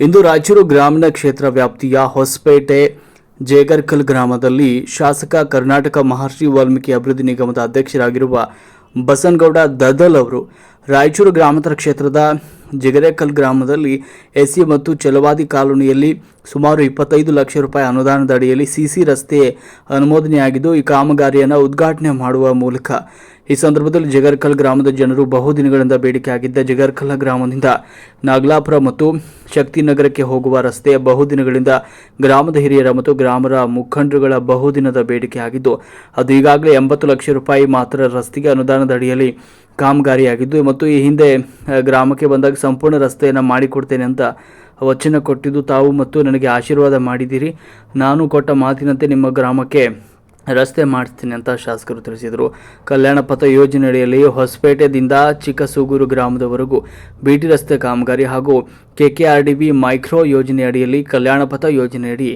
ಇಂದು ರಾಯಚೂರು ಗ್ರಾಮೀಣ ಕ್ಷೇತ್ರ ವ್ಯಾಪ್ತಿಯ ಹೊಸಪೇಟೆ ಜೇಗರ್ಕಲ್ ಗ್ರಾಮದಲ್ಲಿ ಶಾಸಕ ಕರ್ನಾಟಕ ಮಹರ್ಷಿ ವಾಲ್ಮೀಕಿ ಅಭಿವೃದ್ಧಿ ನಿಗಮದ ಅಧ್ಯಕ್ಷರಾಗಿರುವ ಬಸನಗೌಡ ದದಲ್ ಅವರು ರಾಯಚೂರು ಗ್ರಾಮಾಂತರ ಕ್ಷೇತ್ರದ ಜಿಗರೇಕಲ್ ಗ್ರಾಮದಲ್ಲಿ ಎಸ್ಸಿ ಮತ್ತು ಚಲವಾದಿ ಕಾಲೋನಿಯಲ್ಲಿ ಸುಮಾರು ಇಪ್ಪತ್ತೈದು ಲಕ್ಷ ರೂಪಾಯಿ ಅನುದಾನದ ಅಡಿಯಲ್ಲಿ ಸಿಸಿ ರಸ್ತೆ ಅನುಮೋದನೆಯಾಗಿದ್ದು, ಈ ಕಾಮಗಾರಿಯನ್ನು ಉದ್ಘಾಟನೆ ಮಾಡುವ ಮೂಲಕ. ಈ ಸಂದರ್ಭದಲ್ಲಿ ಜಗರ್ಕಲ್ ಗ್ರಾಮದ ಜನರು ಬಹುದಿನಗಳಿಂದ ಬೇಡಿಕೆಯಾಗಿದ್ದ ಜಗರ್ಕಲ್ ಗ್ರಾಮದಿಂದ ನಾಗಲಾಪುರ ಮತ್ತು ಶಕ್ತಿನಗರಕ್ಕೆ ಹೋಗುವ ರಸ್ತೆ ಬಹುದಿನಗಳಿಂದ ಗ್ರಾಮದ ಹಿರಿಯರ ಮತ್ತು ಗ್ರಾಮದ ಮುಖಂಡರುಗಳ ಬಹುದಿನದ ಬೇಡಿಕೆಯಾಗಿದ್ದು, ಅದು ಈಗಾಗಲೇ ಎಂಬತ್ತು ಲಕ್ಷ ರೂಪಾಯಿ ಮಾತ್ರ ರಸ್ತೆಗೆ ಅನುದಾನದ ಅಡಿಯಲ್ಲಿ ಕಾಮಗಾರಿಯಾಗಿದ್ದು ಮತ್ತು ಈ ಹಿಂದೆ ಗ್ರಾಮಕ್ಕೆ ಬಂದಾಗ ಸಂಪೂರ್ಣ ರಸ್ತೆಯನ್ನು ಮಾಡಿಕೊಡ್ತೇನೆ ಅಂತ ವಚನ ಕೊಟ್ಟಿದ್ದು ತಾವು ಮತ್ತು ನನಗೆ ಆಶೀರ್ವಾದ ಮಾಡಿದ್ದೀರಿ. ನಾನು ಕೊಟ್ಟ ಮಾತಿನಂತೆ ನಿಮ್ಮ ಗ್ರಾಮಕ್ಕೆ ರಸ್ತೆ ಮಾಡಿಸ್ತೀನಿ ಅಂತ ಶಾಸಕರು ತಿಳಿಸಿದರು. ಕಲ್ಯಾಣ ಪಥ ಯೋಜನೆಯಡಿಯಲ್ಲಿ ಹೊಸಪೇಟೆದಿಂದ ಚಿಕ್ಕಸೂಗೂರು ಗ್ರಾಮದವರೆಗೂ ಬಿಟಿ ರಸ್ತೆ ಕಾಮಗಾರಿ ಹಾಗೂ ಕೆಕೆಆರ್ಡಿಬಿ ಮೈಕ್ರೋ ಯೋಜನೆಯಡಿಯಲ್ಲಿ ಕಲ್ಯಾಣ ಪಥ ಯೋಜನೆಯಡಿ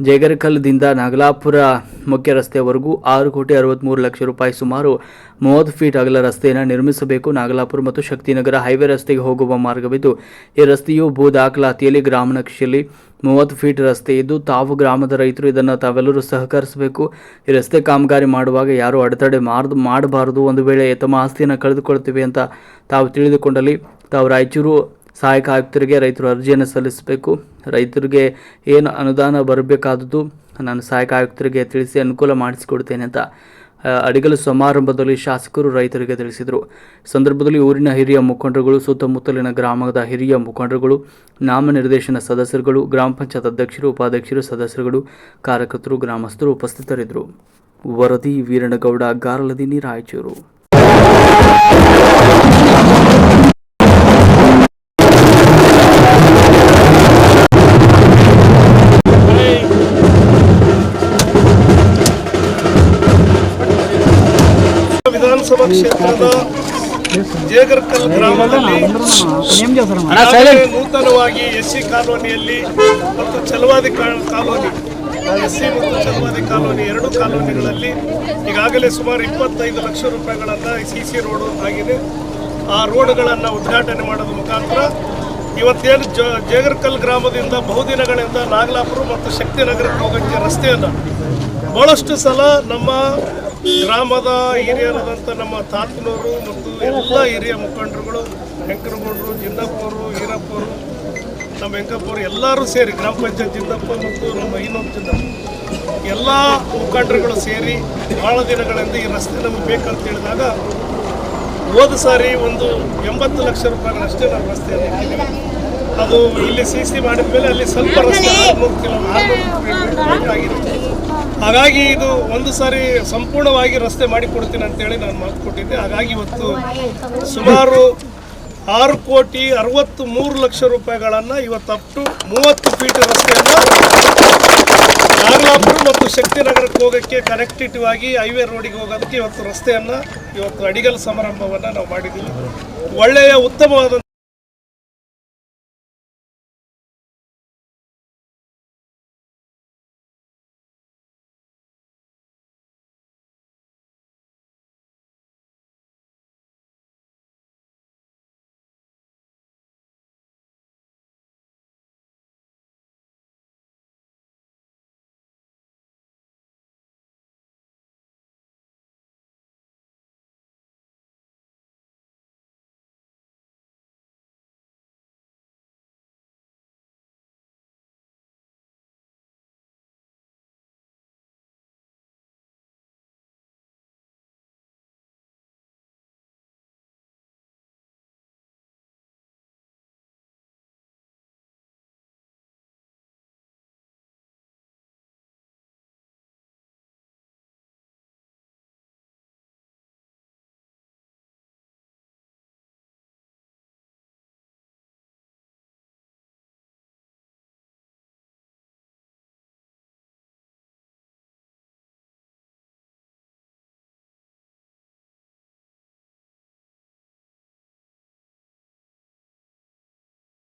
ಜೇಗರಕಲ್ದಿಂದ ನಾಗಲಾಪುರ ಮುಖ್ಯ ರಸ್ತೆಯವರೆಗೂ ಆರು ಕೋಟಿ ಅರವತ್ತ್ಮೂರು ಲಕ್ಷ ರೂಪಾಯಿ ಸುಮಾರು ಮೂವತ್ತು ಫೀಟ್ ಅಗಲ ರಸ್ತೆಯನ್ನು ನಿರ್ಮಿಸಬೇಕು. ನಾಗಲಾಪುರ ಮತ್ತು ಶಕ್ತಿನಗರ ಹೈವೇ ರಸ್ತೆಗೆ ಹೋಗುವ ಮಾರ್ಗವಿದ್ದು ಈ ರಸ್ತೆಯು ಭೂ ದಾಖಲಾತಿಯಲ್ಲಿ ಗ್ರಾಮ ನಕ್ಷೆಯಲ್ಲಿ ಮೂವತ್ತು ಫೀಟ್ ರಸ್ತೆ ಇದ್ದು, ತಾವು ಗ್ರಾಮದ ರೈತರು, ಇದನ್ನು ತಾವೆಲ್ಲರೂ ಸಹಕರಿಸಬೇಕು. ಈ ರಸ್ತೆ ಕಾಮಗಾರಿ ಮಾಡುವಾಗ ಯಾರೂ ಅಡೆತಡೆ ಮಾರ್ದು, ಮಾಡಬಾರದು. ಒಂದು ವೇಳೆ ತಮ್ಮ ಆಸ್ತಿಯನ್ನು ಕಳೆದುಕೊಳ್ತೀವಿ ಅಂತ ತಾವು ತಿಳಿದುಕೊಂಡಲ್ಲಿ ತಾವು ರಾಯಚೂರು ಸಹಾಯಕ ಆಯುಕ್ತರಿಗೆ ರೈತರು ಅರ್ಜಿಯನ್ನು ಸಲ್ಲಿಸಬೇಕು. ರೈತರಿಗೆ ಏನು ಅನುದಾನ ಬರಬೇಕಾದದ್ದು ನಾನು ಸಹಾಯಕ ಆಯುಕ್ತರಿಗೆ ತಿಳಿಸಿ ಅನುಕೂಲ ಮಾಡಿಸಿಕೊಡ್ತೇನೆ ಅಂತ ಅಡಿಗಲು ಸಮಾರಂಭದಲ್ಲಿ ಶಾಸಕರು ರೈತರಿಗೆ ತಿಳಿಸಿದರು. ಸಂದರ್ಭದಲ್ಲಿ ಊರಿನ ಹಿರಿಯ ಮುಖಂಡರುಗಳು, ಸುತ್ತಮುತ್ತಲಿನ ಗ್ರಾಮದ ಹಿರಿಯ ಮುಖಂಡರುಗಳು, ನಾಮನಿರ್ದೇಶನ ಸದಸ್ಯರುಗಳು, ಗ್ರಾಮ ಪಂಚಾಯತ್ ಅಧ್ಯಕ್ಷರು, ಉಪಾಧ್ಯಕ್ಷರು, ಸದಸ್ಯರುಗಳು, ಕಾರ್ಯಕರ್ತರು, ಗ್ರಾಮಸ್ಥರು ಉಪಸ್ಥಿತರಿದ್ದರು. ವರದಿ ವೀರಣಗೌಡ ಗಾರಲದಿನಿ ರಾಯಚೂರು ವಿಧಾನಸಭಾ ಕ್ಷೇತ್ರದ ಜೇಗರ್ಕಲ್ ಗ್ರಾಮದಲ್ಲಿ ನೂತನವಾಗಿ ಎಸ್ ಸಿ ಕಾಲೋನಿಯಲ್ಲಿ ಮತ್ತು ಚಲವಾದಿ ಕಾ- ಕಾಲೋನಿ ಎಸ್ ಸಿ ಮತ್ತು ಚಲವಾದಿ ಕಾಲೋನಿ ಎರಡು ಕಾಲೋನಿಗಳಲ್ಲಿ ಈಗಾಗಲೇ ಸುಮಾರು ಇಪ್ಪತ್ತೈದು ಲಕ್ಷ ರೂಪಾಯಿಗಳನ್ನು ಸಿ ಸಿ ರೋಡ್ ಆಗಿದೆ. ಆ ರೋಡ್ಗಳನ್ನು ಉದ್ಘಾಟನೆ ಮಾಡೋದ್ರ ಮುಖಾಂತರ ಇವತ್ತೇನು ಜ ಜೇಗರ್ಕಲ್ ಗ್ರಾಮದಿಂದ ಬಹುದಿನಗಳಿಂದ ನಾಗಲಾಪುರ ಮತ್ತು ಶಕ್ತಿನಗರಕ್ಕೆ ಹೋಗೋಕ್ಕೆ ರಸ್ತೆಯನ್ನು ಬಹಳಷ್ಟು ಸಲ ನಮ್ಮ ಗ್ರಾಮದ ಹಿರಿಯರಾದಂಥ ನಮ್ಮ ತಾತನವರು ಮತ್ತು ಎಲ್ಲ ಹಿರಿಯ ಮುಖಂಡರುಗಳು ವೆಂಕರಗೌಡರು ಜಿನ್ನಪ್ಪವರು ಈರಪ್ಪವರು ನಮ್ಮ ವೆಂಕಪ್ಪವರು ಎಲ್ಲರೂ ಸೇರಿ ಗ್ರಾಮ ಪಂಚಾಯತ್ ಜಿನ್ನಪ್ಪ ಮತ್ತು ನಮ್ಮ ಇನ್ನೊಂದು ಜಿನ್ನಪ್ಪ ಎಲ್ಲ ಮುಖಂಡರುಗಳು ಸೇರಿ ಭಾಳ ದಿನಗಳಿಂದ ಈ ರಸ್ತೆ ನಮಗೆ ಬೇಕಂತ ಹೇಳಿದಾಗ ಹೋದ ಸಾರಿ ಒಂದು ಎಂಬತ್ತು ಲಕ್ಷ ರೂಪಾಯಿಗಳಷ್ಟೇ ನಾವು ಇಟ್ಟಿದ್ದೀವಿ ಅದು ಇಲ್ಲಿ ಸಿ ಸಿ ಮಾಡಿದ ಮೇಲೆ ಅಲ್ಲಿ ಸ್ವಲ್ಪ ರಸ್ತೆ ಹಾಗಾಗಿ ಇದು ಒಂದು ಸಾರಿ ಸಂಪೂರ್ಣವಾಗಿ ರಸ್ತೆ ಮಾಡಿಕೊಡ್ತೀನಿ ಅಂತೇಳಿ ನಾನು ಮಾತು ಕೊಟ್ಟಿದ್ದೆ ಹಾಗಾಗಿ ಇವತ್ತು ಸುಮಾರು ಆರು ಕೋಟಿ ಅರವತ್ತು ಮೂರು ಲಕ್ಷ ರೂಪಾಯಿಗಳನ್ನು ಇವತ್ತು ಅಪ್ ಟು ಮೂವತ್ತು ಫೀಟ್ ರಸ್ತೆಯನ್ನು ನಾಗಲಾಪುರ ಮತ್ತು ಶಕ್ತಿನಗರಕ್ಕೆ ಹೋಗೋಕ್ಕೆ ಕನೆಕ್ಟಿವ್ ಆಗಿ ಹೈವೇ ರೋಡಿಗೆ ಹೋಗೋದಕ್ಕೆ ಇವತ್ತು ರಸ್ತೆಯನ್ನು ಇವತ್ತು ಅಡಿಗಲ್ ಸಮಾರಂಭವನ್ನು ನಾವು ಮಾಡಿದ್ದೀವಿ. ಒಳ್ಳೆಯ ಉತ್ತಮವಾದ